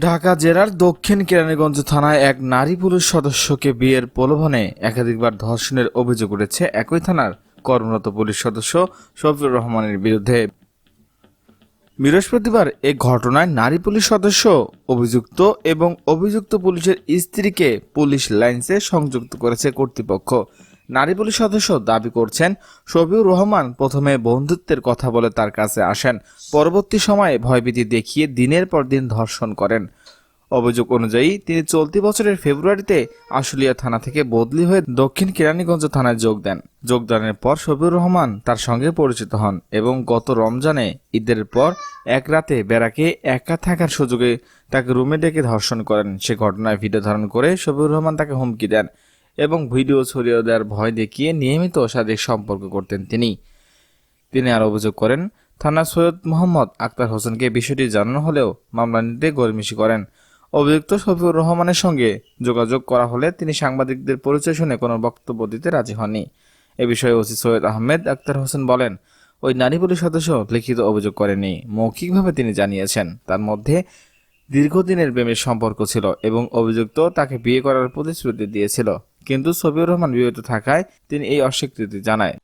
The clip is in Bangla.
ঢাকা জেলার দক্ষিণ কেরানীগঞ্জ থানায় এক নারী পুলিশ সদস্যকে বিয়ের প্রলোভনে একাধিকবার ধর্ষণের অভিযোগ উঠেছে একই থানার কর্মরত পুলিশ সদস্য শফিউর রহমানের বিরুদ্ধে। বৃহস্পতিবার এ ঘটনায় নারী পুলিশ সদস্য, অভিযুক্ত এবং অভিযুক্ত পুলিশের স্ত্রীকে পুলিশ লাইন্সে সংযুক্ত করেছে কর্তৃপক্ষ। নারী পুলিশ সদস্য দাবি করছেন, শফিউর রহমান প্রথমে বন্ধুত্বের কথা বলে তার কাছে আসেন, পরবর্তী সময়ে ভয়ভীতি দেখিয়ে দিনের পর দিন ধর্ষণ করেন। অভিযোগ অনুযায়ী, তিনি চলতি বছরের ফেব্রুয়ারিতে আশুলিয়া থানা থেকে বদলি হয়ে দক্ষিণ কেরানীগঞ্জ থানায় যোগ দেন। যোগদানের পর শফিউর রহমান তার সঙ্গে পরিচিত হন এবং গত রমজানে ঈদের পর এক রাতে বেড়াকে একা থাকার সুযোগে তাকে রুমে ডেকে ধর্ষণ করেন। সে ঘটনায় ভিডিও ধারণ করে শফিউর রহমান তাকে হুমকি দেন। এবং ভিডিও ছড়িয়ে দেওয়ার ভয় দেখিয়ে নিয়মিত শারীরিক সম্পর্ক করতেন তিনি। তিনি আর অভিযোগ করেন, থানা সৈয়দ মোহাম্মদ আক্তার হোসেনকে বিষয়টি জানানো হলেও মামলা নিতে গরমিশি করেন। অভিযুক্ত শফিউর রহমানের সঙ্গে যোগাযোগ করা হলে তিনি সাংবাদিকদের পরিচয় শুনে কোনো বক্তব্য দিতে রাজি হননি। এ বিষয়ে ওসি সৈয়দ আহমেদ আক্তার হোসেন বলেন, ওই নারী পুলিশ সদস্য লিখিত অভিযোগ করেনি মৌখিকভাবে তিনি জানিয়েছেন, তার মধ্যে দীর্ঘদিনের প্রেমের সম্পর্ক ছিল এবং অভিযুক্ত তাকে বিয়ে করার প্রতিশ্রুতি দিয়েছিল। কিন্তু সফিউর রহমান বিবাহিত থাকায় তিনি এই অস্বীকৃতি জানায়।